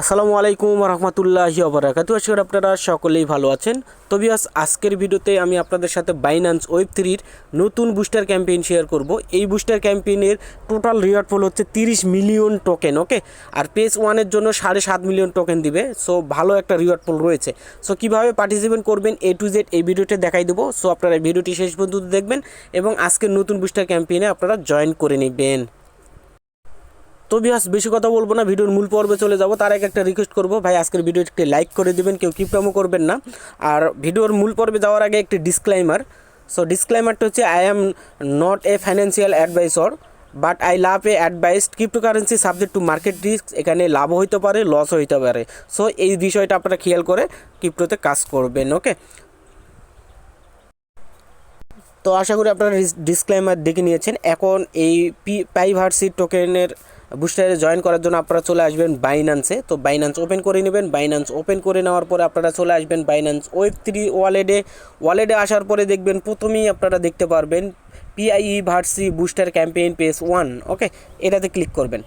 আসসালামু আলাইকুম রহমতুল্লাহি অবরাকাতু আশা করি আপনারা সকলেই ভালো আছেন। তবে আজ আজকের ভিডিওতে আমি আপনাদের সাথে বাইন্যান্স ওয়েব থ্রির নতুন বুস্টার ক্যাম্পেইন শেয়ার করব। এই বুস্টার ক্যাম্পেইনের টোটাল রিওয়ার্ড ফল হচ্ছে তিরিশ মিলিয়ন টোকেন, ওকে? আর পেজ ওয়ানের জন্য সাড়ে সাত মিলিয়ন টোকেন দিবে। সো, ভালো একটা রিওয়ার্ড ফল রয়েছে। সো, কীভাবে পার্টিসিপেট করবেন এ টু জেড এই ভিডিওতে দেখাই দেবো। সো, আপনারা ভিডিওটি শেষ পর্যন্ত দেখবেন এবং আজকের নতুন বুস্টার ক্যাম্পেইনে আপনারা জয়েন করে নেবেন। তো বিহাস বেশি কথা বলব না, ভিডিওর মূল পর্বে চলে যাব। তার আগে একটা রিকোয়েস্ট করব, ভাই, আজকের ভিডিও একটি লাইক করে দিবেন, কেউ কিপটামো করবেন না। আর ভিডিওর মূল পর্বে যাওয়ার আগে একটি ডিসক্লাইমার সো ডিসক্লাইমারটা হচ্ছে I am not a financial advisor but I love a advice cryptocurrency subject to market risk এখানে লাভও হইতে পারে লস হইতে পারে। সো এই বিষয়টা আপনারা খেয়াল করে ক্রিপ্টোতে কাজ করবেন ওকে তো আশা করি আপনারা ডিসক্লেমার দেখে নিয়েছেন। এখন এই পি পাইভার্সি টোকেনের বুস্টারে জয়েন করার জন্য আপনারা চলে আসবেন বাইন্যান্সে তো বাইন্যান্স ওপেন করে নেবেন। বাইন্যান্স ওপেন করে নেওয়ার পরে আপনারা চলে আসবেন বাইন্যান্স ওয়েব থ্রি ওয়ালেটে ওয়ালেটে আসার পরে দেখবেন প্রথমেই আপনারা দেখতে পারবেন পিআইই ভার্সি booster campaign page one okay এটাতে ক্লিক করবেন।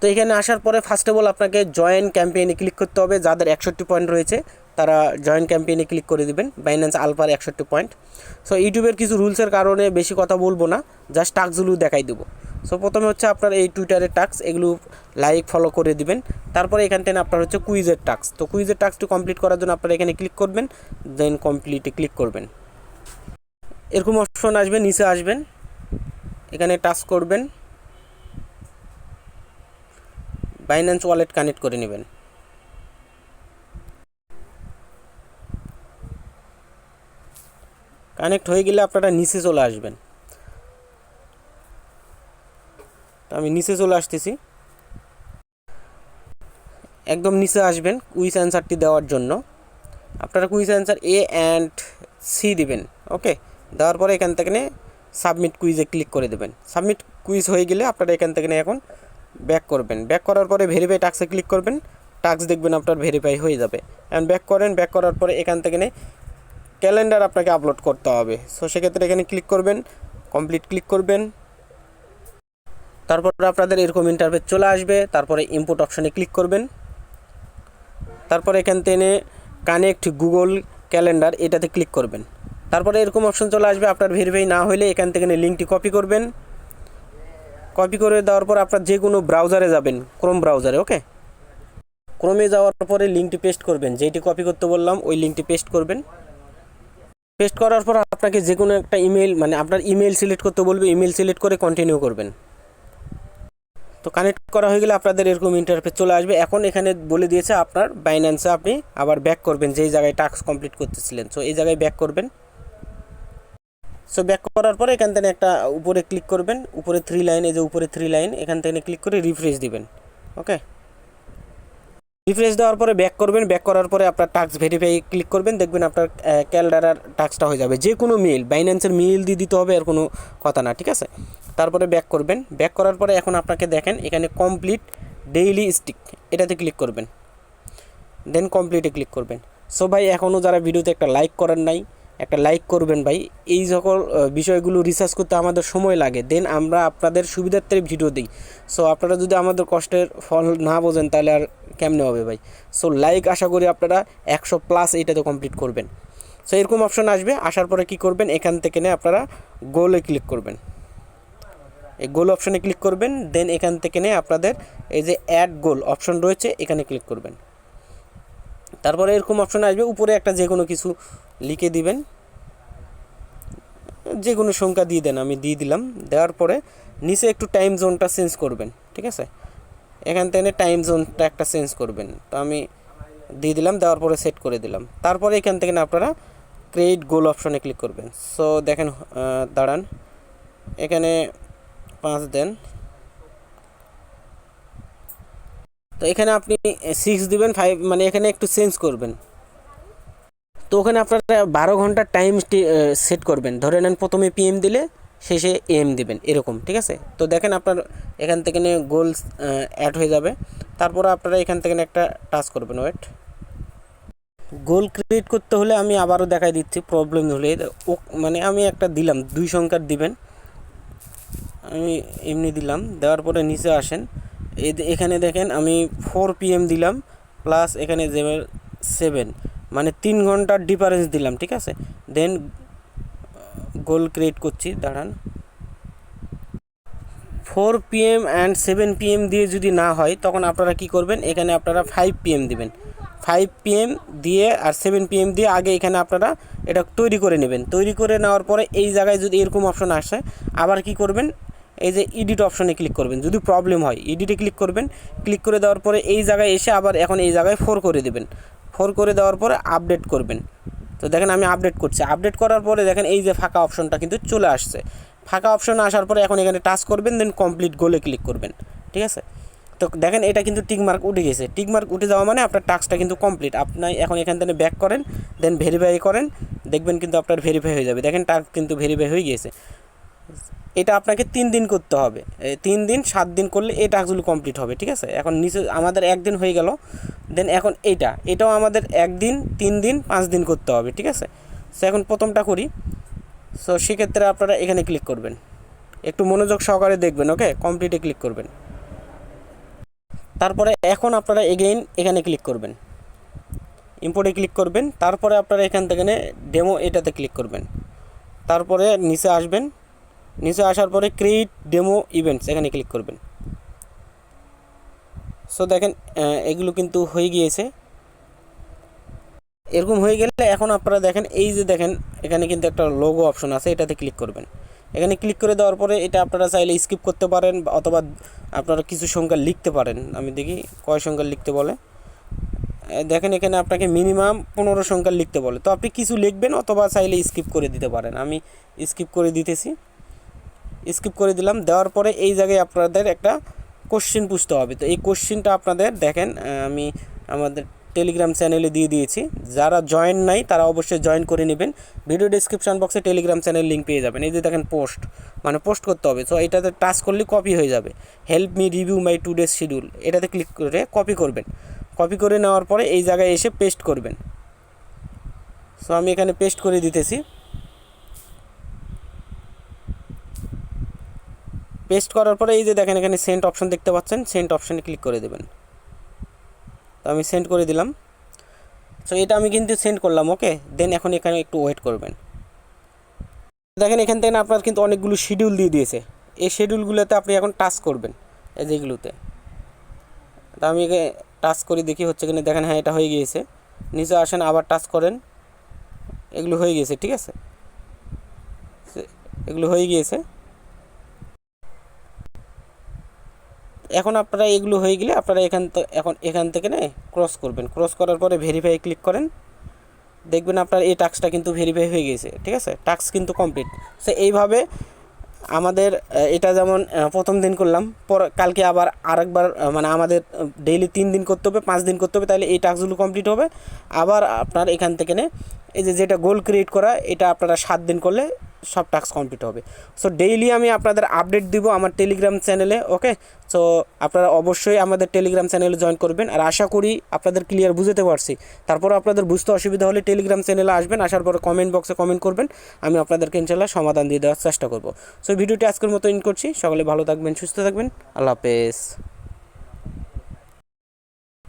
তো এখানে আসার পরে ফার্স্ট অফ অল আপনাকে জয়েন ক্যাম্পেইনে ক্লিক করতে হবে। যাদের একষট্টি পয়েন্ট রয়েছে তারা জয়েন ক্যাম্পেইনে ক্লিক করে দিবেন বাইন্যান্স আলফার একষট্টি পয়েন্ট সো ইউটিউবের কিছু রুলসের কারণে বেশি কথা বলব না জাস্ট টাস্কগুলো দেখাই দেবো। সো প্রথমে হচ্ছে আপনার এই টুইটারের টাস্ক এগুলো লাইক ফলো করে দিবেন। তারপরে এখান থেকে আপনার হচ্ছে কুইজের টাস্ক তো কুইজের টাস্কটি কমপ্লিট করার জন্য আপনারা এখানে ক্লিক করবেন দেন কমপ্লিটে ক্লিক করবেন। এরকম অপশন আসবে, নিচে আসবেন। এখানে টাচ করবেন। বাইন্যান্স ওয়ালেট কানেক্ট করে নেবেন। কানেক্ট হয়ে গেলে আপনারা নিচে চলে আসবেন। আমি নিচে চলে আসতেছি। একদম নিচে আসবেন কুইজ অ্যান্সারটি দেওয়ার জন্য। আপনারা quiz answer A and C দিবেন, ওকে? দেওয়ার পরে এখান থেকে সাবমিট কুইজে ক্লিক করে দেবেন। সাবমিট কুইজ হয়ে গেলে আপনারা এখান থেকে এখন ব্যাক করবেন। ব্যাক করার পরে ভেরিফাই টাক্সে ক্লিক করবেন। টাক্স দেখবেন আপনার ভেরিফাই হয়ে যাবে। অ্যান্ড ব্যাক করেন, ব্যাক করার পরে এখান থেকে ক্যালেন্ডার আপনাকে আপলোড করতে হবে। সো সেক্ষেত্রে এখানে ক্লিক করবেন কমপ্লিট ক্লিক করবেন। তারপর আপনাদের এরকম ইন্টারভেট চলে আসবে, তারপরে ইম্পোর্ট অপশানে ক্লিক করবেন। তারপরে এখান থেকে কানেক্ট গুগল ক্যালেন্ডার এটাতে ক্লিক করবেন। তারপরে এরকম অপশন চলে আসবে, আপনার ভেরিফাই না হলে এখান থেকে লিঙ্কটি কপি করবেন। কপি করে দেওয়ার পর আপনার যে কোনো ব্রাউজারে যাবেন ক্রোম ব্রাউজারে ওকে ক্রোমে যাওয়ার পরে লিঙ্কটি পেস্ট করবেন যেটি কপি করতে বললাম, ওই লিঙ্কটি পেস্ট করবেন। পেস্ট করার পর আপনাকে যে কোনো একটা ইমেল মানে আপনার ইমেল সিলেক্ট করতে বলবে ইমেল সিলেক্ট করে কন্টিনিউ করবেন। তো কানেক্ট করা হয়ে গেলে আপনাদের এরকম ইন্টারফেস চলে আসবে। এখন এখানে বলে দিয়েছে আপনার বাইন্যান্সে আপনি আবার ব্যাক করবেন, যেই জায়গায় টাস্ক কমপ্লিট করতেছিলেন। সো এই জায়গায় ব্যাক করবেন। সো ব্যাক করার পরে এখান থেকে একটা উপরে ক্লিক করবেন। উপরে থ্রি লাইন এই যে উপরে থ্রি লাইন এখান থেকে ক্লিক করে রিফ্রেশ দিবেন। ওকে রিফ্রেশ দেওয়ার পরে ব্যাক করবেন ব্যাক করার পরে আপনার টাস্ক ভেরিফাই ক্লিক করবেন, দেখবেন আপনার ক্যালডারার টাস্কটা হয়ে যাবে। যে কোনো মেল বাইন্যান্সের মেল দিয়ে দিতে হবে আর কোনো কথা না, ঠিক আছে? তারপরে ব্যাক করবেন। ব্যাক করার পরে এখন আপনাকে দেখেন, এখানে কমপ্লিট ডেইলি স্টিক এটাতে ক্লিক করবেন। দেন কমপ্লিটে ক্লিক করবেন। সো ভাই এখনও যারা ভিডিওতে একটা লাইক করেন নাই একটা লাইক করবেন ভাই। এই সকল বিষয়গুলো রিসার্চ করতে আমাদের সময় লাগে। দেন আমরা আপনাদের সুবিধার্থে ভিডিও দিই। সো আপনারা যদি আমাদের কষ্টের ফল না বোঝেন, তাহলে আর কেমনে হবে ভাই? সো লাইক আশা করি আপনারা একশো প্লাস এইটাতে কমপ্লিট করবেন। সো এরকম অপশন আসবে। আসার পরে কি করবেন? এখান থেকে নে আপনারা গোলে ক্লিক করবেন। এই গোল অপশনে ক্লিক করবেন। দেন এখান থেকে নে আপনাদের এই যে অ্যাড গোল অপশন রয়েছে, এখানে ক্লিক করবেন। তারপরে এরকম অপশন আসবে। উপরে একটা যে কোনো কিছু লিখে দিবেন। যে কোনো সংখ্যা দিয়ে দেন, আমি দিয়ে দিলাম। দেওয়ার পরে নিচে একটু টাইম জোনটা চেঞ্জ করবেন, ঠিক আছে? এখান থেকে টাইম জোনটা একটা চেঞ্জ করবেন। তো আমি দিয়ে দিলাম, দেওয়ার পরে সেট করে দিলাম। তারপরে এখান থেকে আপনারা ক্রেডিট গোল অপশনে ক্লিক করবেন। সো দেখেন দাঁড়ান। এখানে পাঁচ দেন। তো এখানে আপনি সিক্স দিবেন ফাইভ মানে এখানে একটু চেঞ্জ করবেন। তো ওখানে আপনারা বারো ঘণ্টার টাইম সেট করবেন। ধরে নেন প্রথমে পিএম দিলে, শেষে এম দিবেন, এরকম, ঠিক আছে? তো দেখেন আপনার এখান থেকে গোল অ্যাড হয়ে যাবে। তারপরে আপনারা এখান থেকে একটা টাচ করবেন ওয়েট গোল ক্রিয়েট করতে হলে আমি আবারও দেখাই দিচ্ছি প্রবলেম হলে ও মানে আমি একটা দিলাম, দুই সংখ্যার দিবেন। আমি এমনি দিলাম, দেওয়ার পরে নিচে আসেন। এখানে দেখেন আমি ফোর পিএম দিলাম প্লাস এখানে যে সেভেন মানে তিন ঘণ্টার ডিফারেন্স দিলাম, ঠিক আছে? দেন গোল ক্রিয়েট করছি, দাঁড়ান। Four PM and seven PM দিয়ে যদি না হয়, তখন আপনারা কি করবেন? এখানে আপনারা ফাইভ পিএম দিবেন। ফাইভ পিএম দিয়ে আর সেভেন পিএম দিয়ে আগে এখানে আপনারা এটা তৈরি করে নেবেন। তৈরি করে নেওয়ার পরে এই জায়গায় যদি এরকম অপশন আসে, আবার কি করবেন? এই যে এডিট অপশনে ক্লিক করবেন। যদি প্রবলেম হয় এডিটে ক্লিক করবেন। ক্লিক করে দেওয়ার পরে এই জায়গায় এসে আবার এখন এই জায়গায় ফোর করে দেবেন। ফোর করে দেওয়ার পরে আপডেট করবেন। তো দেখেন আমি আপডেট করছি। আপডেট করার পরে দেখেন এই যে ফাঁকা অপশনটা কিন্তু চলে আসছে। ফাঁকা অপশন আসার পরে এখন এখানে টাচ করবেন দেন কমপ্লিট গোলে ক্লিক করবেন। ঠিক আছে? তো দেখেন এটা কিন্তু টিক মার্ক উঠে গেছে। টিক মার্ক উঠে যাওয়া মানে আপনার টাস্কটা কিন্তু কমপ্লিট আপনি এখন এখান থেকে ব্যাক করেন দেন ভেরিফাই করেন, দেখবেন কিন্তু আপনার ভেরিফাই হয়ে যাবে। দেখেন টাস্ক কিন্তু ভেরিফাই হয়ে গিয়েছে। এটা আপনাকে তিন দিন করতে হবে। তিন দিন, সাত দিন করলে এই টাস্কগুলো কমপ্লিট হবে, ঠিক আছে? এখন নিচে আমাদের একদিন হয়ে গেল দেন এখন এইটা এটাও আমাদের একদিন, তিন দিন, পাঁচ দিন করতে হবে, ঠিক আছে? সো এখন প্রথমটা করি। সো সেক্ষেত্রে আপনারা এখানে ক্লিক করবেন। একটু মনোযোগ সহকারে দেখবেন ওকে কমপ্লিটে ক্লিক করবেন। তারপরে এখন আপনারা এগেইন এখানে ক্লিক করবেন। ইম্পোর্টে ক্লিক করবেন, তারপরে আপনারা এখান থেকে ডেমো এটাতে ক্লিক করবেন। তারপরে নিচে আসবেন। নিচে আসার পরে ক্রিয়েট ডেমো ইভেন্টস এখানে ক্লিক করবেন। সো দেখেন এগুলো কিন্তু হয়ে গিয়েছে। এরকম হয়ে গেলে এখন আপনারা দেখেন, এই যে দেখেন, এখানে কিন্তু একটা লোগো অপশন আছে, এটাতে ক্লিক করবেন। এখানে ক্লিক করে দেওয়ার পরে এটা আপনারা চাইলে স্কিপ করতে পারেন অথবা আপনারা কিছু সংখ্যা লিখতে পারেন। আমি দেখি কয় সংখ্যা লিখতে বলে। দেখেন, এখানে আপনাকে মিনিমাম পনেরো সংখ্যা লিখতে বলে। তো আপনি কিছু লিখবেন অথবা চাইলে স্কিপ করে দিতে পারেন। আমি স্কিপ করে দিতেছি। স্কিপ করে দিলাম। দেওয়ার পরে এই জায়গায় আপনাদের একটা কোশ্চেন পুষতে হবে। তো এই কোশ্চেনটা আপনাদের দেখেন আমি আমাদের টেলিগ্রাম চ্যানেলে দিয়ে দিয়েছি। যারা জয়েন নাই, তারা অবশ্যই জয়েন করে নেবেন। ভিডিও ডিসক্রিপশন বক্সে টেলিগ্রাম চ্যানেল লিঙ্ক পেয়ে যাবেন। এই যে দেখেন পোস্ট মানে পোস্ট করতে হবে। সো এটাতে টাচ করলে কপি হয়ে যাবে। Help me review my two days schedule এটাতে ক্লিক করে কপি করবেন। কপি করে নেওয়ার পরে এই জায়গায় এসে পেস্ট করবেন। সো আমি এখানে পেস্ট করে দিতেছি। পেস্ট করার পরে এই যে দেখেন এখানে সেন্ট অপশন দেখতে পাচ্ছেন সেন্ট অপশনে ক্লিক করে দেবেন। তো আমি সেন্ড করে দিলাম। সো এটা আমি কিন্তু সেন্ড করলাম ওকে দেন এখন এখানে একটু ওয়েট করবেন। দেখেন এখান থেকে আপনার কিন্তু অনেকগুলো শিডিউল দিয়ে দিয়েছে। এই শিডিউলগুলোতে আপনি এখন টাচ করবেন, এই যেগুলোতে তা আমি টাচ করে, দেখি হচ্ছে কিনা। দেখেন হ্যাঁ এটা হয়ে গিয়েছে। নিচে আসেন, আবার টাচ করেন। এগুলো হয়ে গিয়েছে, ঠিক আছে? এগুলো হয়ে গিয়েছে। এখন আপনারা এগুলো হয়ে গেলে আপনারা এখান এখন এখান থেকে না ক্রস করবেন। ক্রস করার পরে ভেরিফাই ক্লিক করেন। দেখবেন আপনার এই টাস্কটা কিন্তু ভেরিফাই হয়ে গেছে, ঠিক আছে? টাস্ক কিন্তু কমপ্লিট সে এইভাবে আমাদের এটা যেমন প্রথম দিন করলাম, পর, কালকে আবার আরেকবার মানে আমাদের ডেইলি তিন দিন করতে হবে, পাঁচ দিন করতে হবে, তাহলে এই টাস্কগুলো কমপ্লিট হবে। আবার আপনার এখান থেকে নে এই যে যেটা গোল ক্রিয়েট করা, এটা আপনারা সাত দিন করলে সব টাস্ক কমপ্লিট হবে। সো ডেইলি আমি আপনাদের আপডেট দিব আমার টেলিগ্রাম চ্যানেলে ওকে সো আপনারা অবশ্যই আমাদের টেলিগ্রাম চ্যানেলে জয়েন করবেন। আর আশা করি আপনাদের ক্লিয়ার বুঝতে পারছি। তারপর আপনাদের বুঝতে অসুবিধা হলে টেলিগ্রাম চ্যানেলে আসবেন, আসার পরে কমেন্ট বক্সে কমেন্ট করবেন। আমি আপনাদেরকে ইনশাল্লাহ সমাধান দিয়ে দেওয়ার চেষ্টা করব। সো ভিডিওটি আজকের মতো ইন করছি। সকলে ভালো থাকবেন, সুস্থ থাকবেন। আল্লাহ হাফেজ।